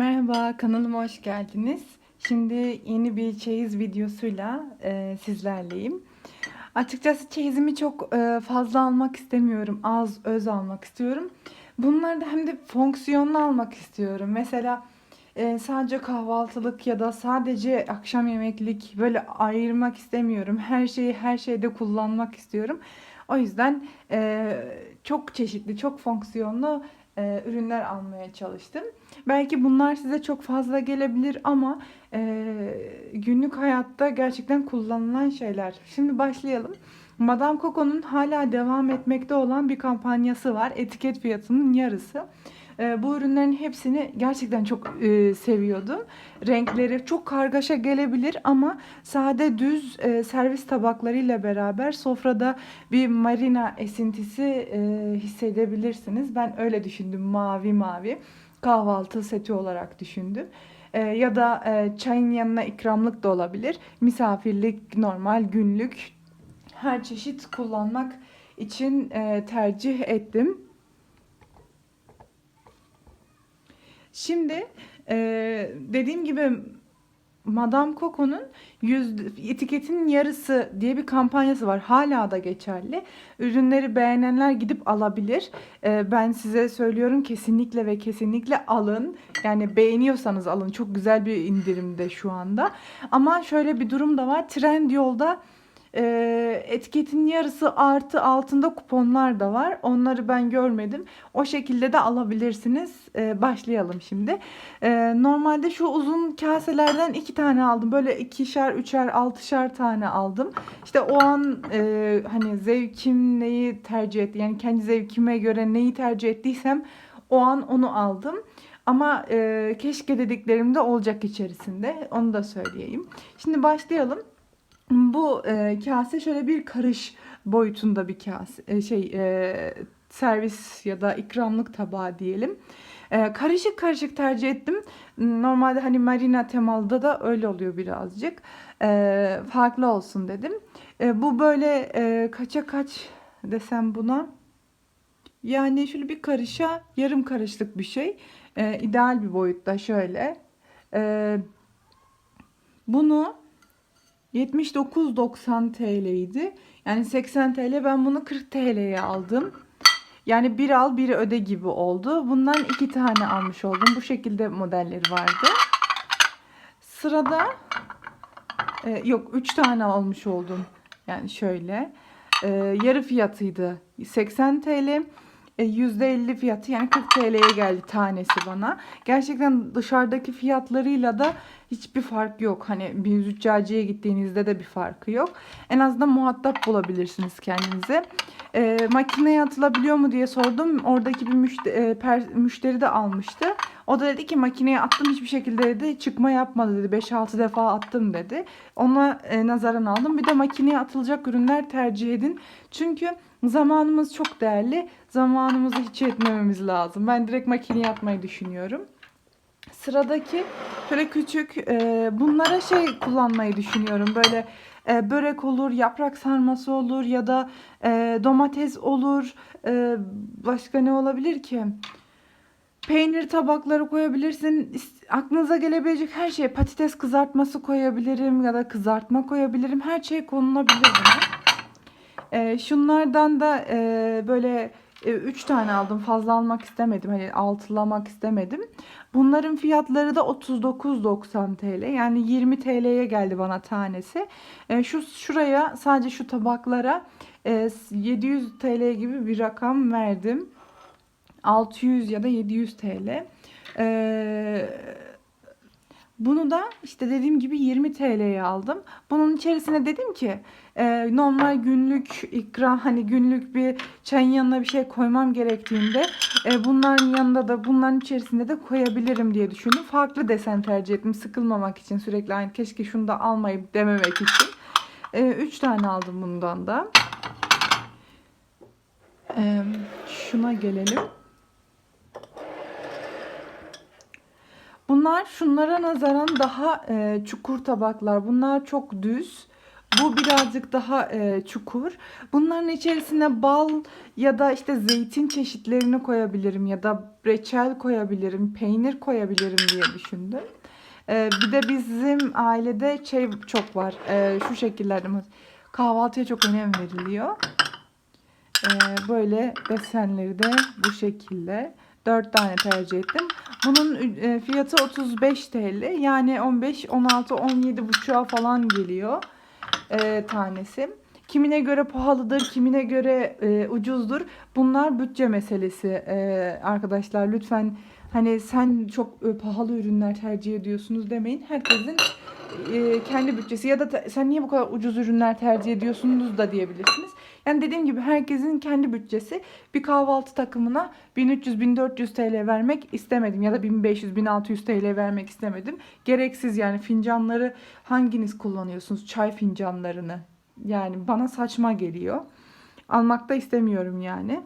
Merhaba, kanalıma hoş geldiniz. Şimdi yeni bir çeyiz videosuyla e, sizlerleyim. Açıkçası çeyizimi çok e, fazla almak istemiyorum. Az, öz almak istiyorum. Bunları da hem de fonksiyonlu almak istiyorum. Mesela e, sadece kahvaltılık ya da sadece akşam yemeklik böyle ayırmak istemiyorum. Her şeyi her şeyde kullanmak istiyorum. O yüzden e, çok çeşitli, çok fonksiyonlu e, ürünler almaya çalıştım. Belki bunlar size çok fazla gelebilir ama e, günlük hayatta gerçekten kullanılan şeyler. Şimdi başlayalım. Madame Coco'nun hala devam etmekte olan bir kampanyası var. Etiket fiyatının yarısı. E, bu ürünlerin hepsini gerçekten çok e, seviyordum. Renkleri çok kargaşa gelebilir ama sade düz e, servis tabaklarıyla beraber sofrada bir marina esintisi e, hissedebilirsiniz. Ben öyle düşündüm mavi mavi kahvaltı seti olarak düşündüm. E, ya da e, çayın yanına ikramlık da olabilir. Misafirlik, normal günlük her çeşit kullanmak için e, tercih ettim. Şimdi e, dediğim gibi Madame Coco'nun yüz, etiketinin yarısı diye bir kampanyası var. Hala da geçerli. Ürünleri beğenenler gidip alabilir. E, ben size söylüyorum kesinlikle ve kesinlikle alın. Yani beğeniyorsanız alın. Çok güzel bir indirimde şu anda. Ama şöyle bir durum da var. Trendyol'da e, etiketin yarısı artı altında kuponlar da var. Onları ben görmedim. O şekilde de alabilirsiniz. E, başlayalım şimdi. E, normalde şu uzun kaselerden iki tane aldım. Böyle ikişer, üçer, altışar tane aldım. İşte o an e, hani zevkim neyi tercih etti. Yani kendi zevkime göre neyi tercih ettiysem o an onu aldım. Ama e, keşke dediklerim de olacak içerisinde. Onu da söyleyeyim. Şimdi başlayalım. Bu e, kase şöyle bir karış boyutunda bir kase e, şey e, servis ya da ikramlık tabağı diyelim. E, karışık karışık tercih ettim. Normalde hani marina temalıda da öyle oluyor birazcık. E, farklı olsun dedim. E, bu böyle e, kaça kaç desem buna. Yani şöyle bir karışa yarım karışlık bir şey. E, ideal bir boyutta şöyle. E, bunu 79.90 TL'ydi. Yani 80 TL ben bunu 40 TL'ye aldım. Yani bir al bir öde gibi oldu. Bundan iki tane almış oldum. Bu şekilde modelleri vardı. Sırada e, yok 3 tane almış oldum. Yani şöyle. E, yarı fiyatıydı. 80 TL. E, %50 fiyatı yani 40 TL'ye geldi tanesi bana. Gerçekten dışarıdaki fiyatlarıyla da hiçbir fark yok. Hani bir züccaciye gittiğinizde de bir farkı yok. En azından muhatap bulabilirsiniz kendinize. E, makineye atılabiliyor mu diye sordum. Oradaki bir müşteri, e, per, müşteri de almıştı. O da dedi ki makineye attım hiçbir şekilde dedi çıkma yapmadı dedi. 5-6 defa attım dedi. Ona e, nazaran aldım. Bir de makineye atılacak ürünler tercih edin. Çünkü zamanımız çok değerli. Zamanımızı hiç etmememiz lazım. Ben direkt makineye atmayı düşünüyorum. Sıradaki şöyle küçük e, bunlara şey kullanmayı düşünüyorum. Böyle e, börek olur, yaprak sarması olur ya da e, domates olur. E, başka ne olabilir ki? Peynir tabakları koyabilirsin. Aklınıza gelebilecek her şey. Patates kızartması koyabilirim ya da kızartma koyabilirim. Her şey konulabilir buna. E, şunlardan da e, böyle 3 tane aldım. Fazla almak istemedim. Hani altılamak istemedim. Bunların fiyatları da 39.90 TL. Yani 20 TL'ye geldi bana tanesi. E, şu şuraya sadece şu tabaklara e, 700 TL gibi bir rakam verdim. 600 ya da 700 TL. Eee bunu da işte dediğim gibi 20 TL'ye aldım. Bunun içerisine dedim ki e, normal günlük ikram hani günlük bir çayın yanına bir şey koymam gerektiğinde e, bunların yanında da bunların içerisinde de koyabilirim diye düşündüm. Farklı desen tercih ettim sıkılmamak için sürekli aynı keşke şunu da almayıp dememek için. 3 tane aldım bundan da. E, şuna gelelim. Bunlar şunlara nazaran daha e, çukur tabaklar. Bunlar çok düz. Bu birazcık daha e, çukur. Bunların içerisine bal ya da işte zeytin çeşitlerini koyabilirim ya da reçel koyabilirim, peynir koyabilirim diye düşündüm. E, bir de bizim ailede şey çok var. E, şu şekillerde kahvaltıya çok önem veriliyor. E, böyle desenleri de bu şekilde. 4 tane tercih ettim. Bunun e, fiyatı 35 TL. Yani 15, 16, 17 buçuğa falan geliyor e, tanesi. Kimine göre pahalıdır, kimine göre e, ucuzdur. Bunlar bütçe meselesi e, arkadaşlar. Lütfen hani sen çok e, pahalı ürünler tercih ediyorsunuz demeyin. Herkesin e, kendi bütçesi ya da sen niye bu kadar ucuz ürünler tercih ediyorsunuz da diyebilirsiniz. Yani dediğim gibi herkesin kendi bütçesi. Bir kahvaltı takımına 1300-1400 TL vermek istemedim ya da 1500-1600 TL vermek istemedim. Gereksiz yani fincanları hanginiz kullanıyorsunuz? Çay fincanlarını. Yani bana saçma geliyor. Almak da istemiyorum yani.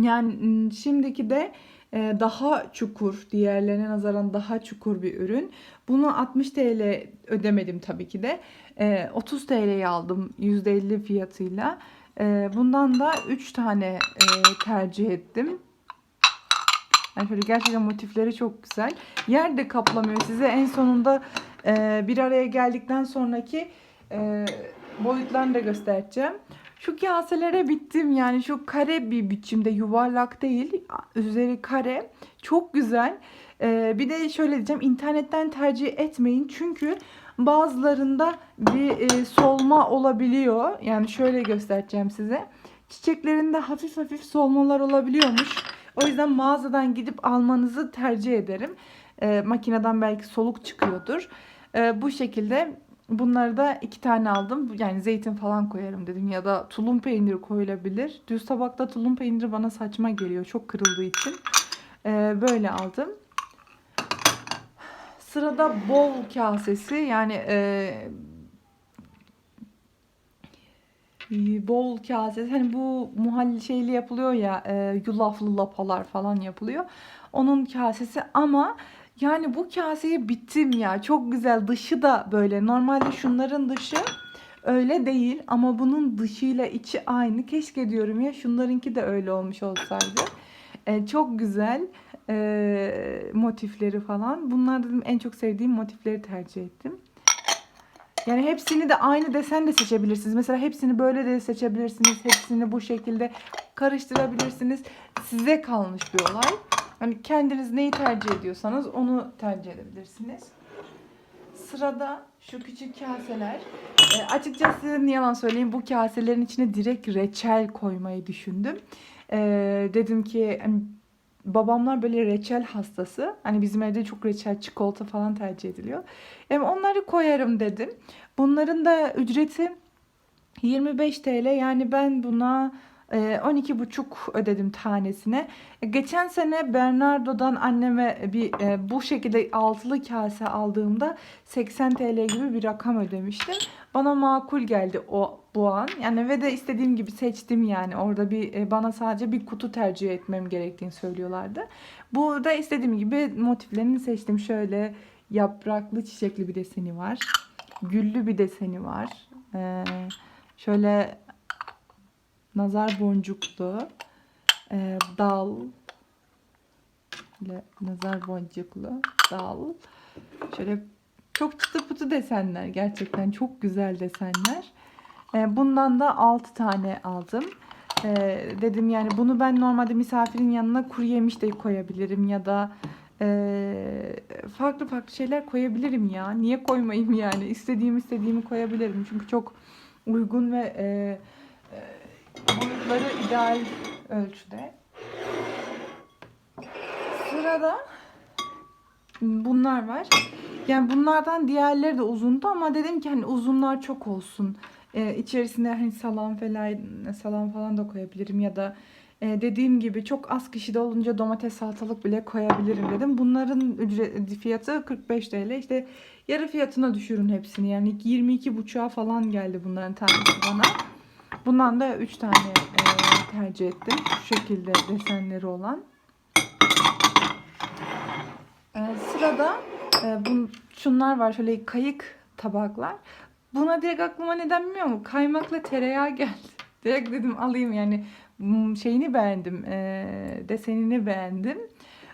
Yani m, şimdiki de e, daha çukur, diğerlerine nazaran daha çukur bir ürün. Bunu 60 TL ödemedim tabii ki de. E, 30 TL'ye aldım %50 fiyatıyla. E, bundan da 3 tane e, tercih ettim. Yani şöyle gerçekten motifleri çok güzel. Yer de kaplamıyor. Size en sonunda e, bir araya geldikten sonraki e, boyutlarını da göstereceğim. Şu kaselere bittim yani şu kare bir biçimde yuvarlak değil üzeri kare çok güzel. Ee, bir de şöyle diyeceğim internetten tercih etmeyin çünkü bazılarında bir e, solma olabiliyor. Yani şöyle göstereceğim size. Çiçeklerinde hafif hafif solmalar olabiliyormuş. O yüzden mağazadan gidip almanızı tercih ederim. Ee, makineden belki soluk çıkıyordur. Ee, bu şekilde Bunları da iki tane aldım. Yani zeytin falan koyarım dedim ya da tulum peyniri koyulabilir. Düz tabakta tulum peyniri bana saçma geliyor. Çok kırıldığı için. Ee, böyle aldım. Sırada bol kasesi yani e, bol kasesi hani bu muhalli şeyli yapılıyor ya e, yulaflı lapalar falan yapılıyor. Onun kasesi ama yani bu kaseye bittim ya. Çok güzel. Dışı da böyle. Normalde şunların dışı öyle değil ama bunun dışıyla içi aynı. Keşke diyorum ya şunlarınki de öyle olmuş olsaydı. Ee, çok güzel ee, motifleri falan. Bunlar dedim en çok sevdiğim motifleri tercih ettim. Yani hepsini de aynı desen de seçebilirsiniz. Mesela hepsini böyle de seçebilirsiniz. Hepsini bu şekilde karıştırabilirsiniz. Size kalmış bir olay. Hani kendiniz neyi tercih ediyorsanız onu tercih edebilirsiniz. Sırada şu küçük kaseler. E, açıkçası ne yalan söyleyeyim bu kaselerin içine direkt reçel koymayı düşündüm. E, dedim ki hani, babamlar böyle reçel hastası. Hani bizim evde çok reçel, çikolata falan tercih ediliyor. E, onları koyarım dedim. Bunların da ücreti 25 TL. Yani ben buna 12,5 ödedim tanesine. E, Geçen sene Bernardo'dan anneme bir e, bu şekilde altılı kase aldığımda 80 TL gibi bir rakam ödemiştim. Bana makul geldi o bu an. Yani ve de istediğim gibi seçtim yani. Orada bir e, bana sadece bir kutu tercih etmem gerektiğini söylüyorlardı. Burada istediğim gibi motiflerini seçtim. Şöyle yapraklı çiçekli bir deseni var. Güllü bir deseni var. Ee, şöyle nazar boncuklu e, dal nazar boncuklu dal şöyle çok çıtı pıtı desenler gerçekten çok güzel desenler bundan da 6 tane aldım e, dedim yani bunu ben normalde misafirin yanına kuru yemiş de koyabilirim ya da e, farklı farklı şeyler koyabilirim ya niye koymayayım yani istediğim istediğimi koyabilirim çünkü çok uygun ve e, e, boyutları ideal ölçüde. Sırada bunlar var. Yani bunlardan diğerleri de uzundu ama dedim ki hani uzunlar çok olsun. Ee, içerisine hani salam falan salam falan da koyabilirim ya da e, dediğim gibi çok az kişi de olunca domates salatalık bile koyabilirim dedim. Bunların ücret fiyatı 45 TL. İşte yarı fiyatına düşürün hepsini. Yani 22,5'a falan geldi bunların tanesi bana. Bundan da 3 tane e, tercih ettim. Şu şekilde desenleri olan. E, sırada e, bun, şunlar var. Şöyle kayık tabaklar. Buna direkt aklıma neden bilmiyorum ama kaymakla tereyağı geldi. Direkt dedim alayım yani Hmm, şeyini beğendim. eee, desenini beğendim.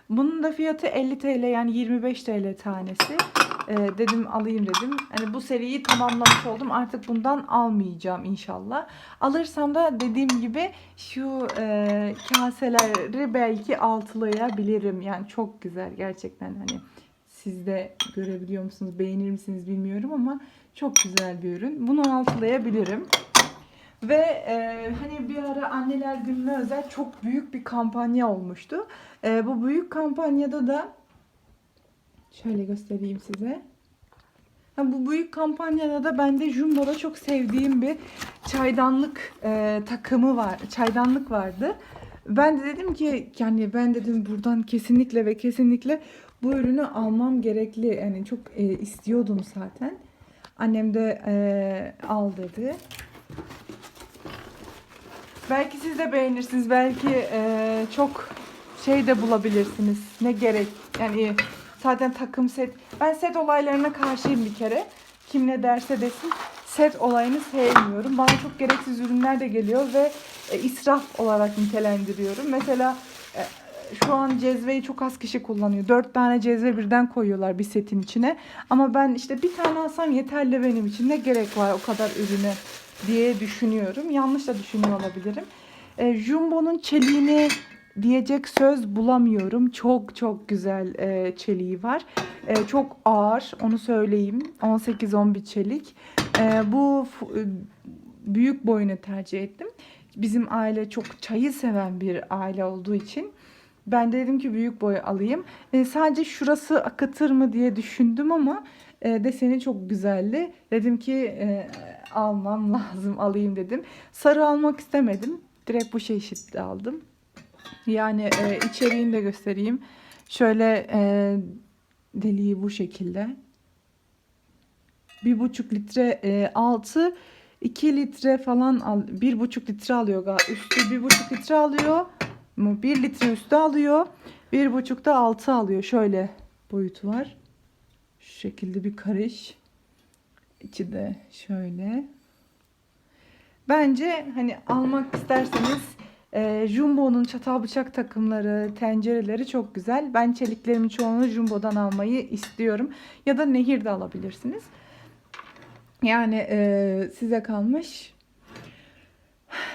Bunun da fiyatı 50 TL yani 25 TL tanesi. Eee, dedim alayım dedim. Hani bu seriyi tamamlamış oldum. Artık bundan almayacağım inşallah. Alırsam da dediğim gibi şu eee, kaseleri belki altılayabilirim. Yani çok güzel gerçekten hani siz de görebiliyor musunuz, beğenir misiniz bilmiyorum ama çok güzel bir ürün. Bunu altılayabilirim. Ve e, hani bir ara anneler gününe özel çok büyük bir kampanya olmuştu. E, bu büyük kampanyada da şöyle göstereyim size. Ha, bu büyük kampanyada da bende Jumbo'da çok sevdiğim bir çaydanlık e, takımı var. Çaydanlık vardı. Ben de dedim ki yani ben dedim buradan kesinlikle ve kesinlikle bu ürünü almam gerekli. Yani çok e, istiyordum zaten. Annem de e, al dedi. Belki siz de beğenirsiniz. Belki e, çok şey de bulabilirsiniz. Ne gerek. Yani zaten takım set. Ben set olaylarına karşıyım bir kere. Kim ne derse desin. Set olayını sevmiyorum. Bana çok gereksiz ürünler de geliyor ve e, israf olarak nitelendiriyorum. Mesela e, şu an cezveyi çok az kişi kullanıyor. Dört tane cezve birden koyuyorlar bir setin içine. Ama ben işte bir tane alsam yeterli benim için. Ne gerek var o kadar ürüne diye düşünüyorum. Yanlış da düşünüyor olabilirim. E, Jumbo'nun çeliğini diyecek söz bulamıyorum. Çok çok güzel e, çeliği var. E, çok ağır onu söyleyeyim. 18-11 çelik. E, bu e, büyük boyunu tercih ettim. Bizim aile çok çayı seven bir aile olduğu için ben de dedim ki büyük boy alayım. E, sadece şurası akıtır mı diye düşündüm ama e, deseni çok güzeldi. Dedim ki e, almam lazım alayım dedim. Sarı almak istemedim. Direkt bu çeşitli aldım. Yani e, içeriğini de göstereyim. Şöyle e, deliği bu şekilde. Bir buçuk litre e, altı 2 litre falan al, bir buçuk litre alıyor galiba. Üstü bir buçuk litre alıyor. mu? Bir litre üstü alıyor. Bir buçuk da altı alıyor. Şöyle boyutu var. Şu şekilde bir karış. İçi de şöyle. Bence hani almak isterseniz e, Jumbo'nun çatal bıçak takımları, tencereleri çok güzel. Ben çeliklerimin çoğunu Jumbo'dan almayı istiyorum. Ya da Nehir'de alabilirsiniz. Yani e, size kalmış.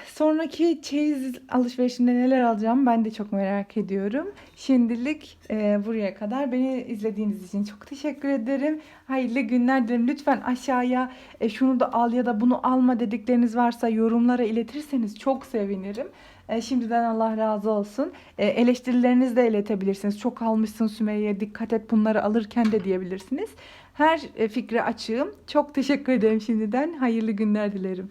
Sonraki çeyiz alışverişinde neler alacağım ben de çok merak ediyorum. Şimdilik e, buraya kadar beni izlediğiniz için çok teşekkür ederim. Hayırlı günler dilerim. Lütfen aşağıya e, şunu da al ya da bunu alma dedikleriniz varsa yorumlara iletirseniz çok sevinirim. E, şimdiden Allah razı olsun. E, eleştirilerinizi de iletebilirsiniz. Çok almışsın Sümeyye dikkat et bunları alırken de diyebilirsiniz. Her e, fikre açığım. Çok teşekkür ederim şimdiden. Hayırlı günler dilerim.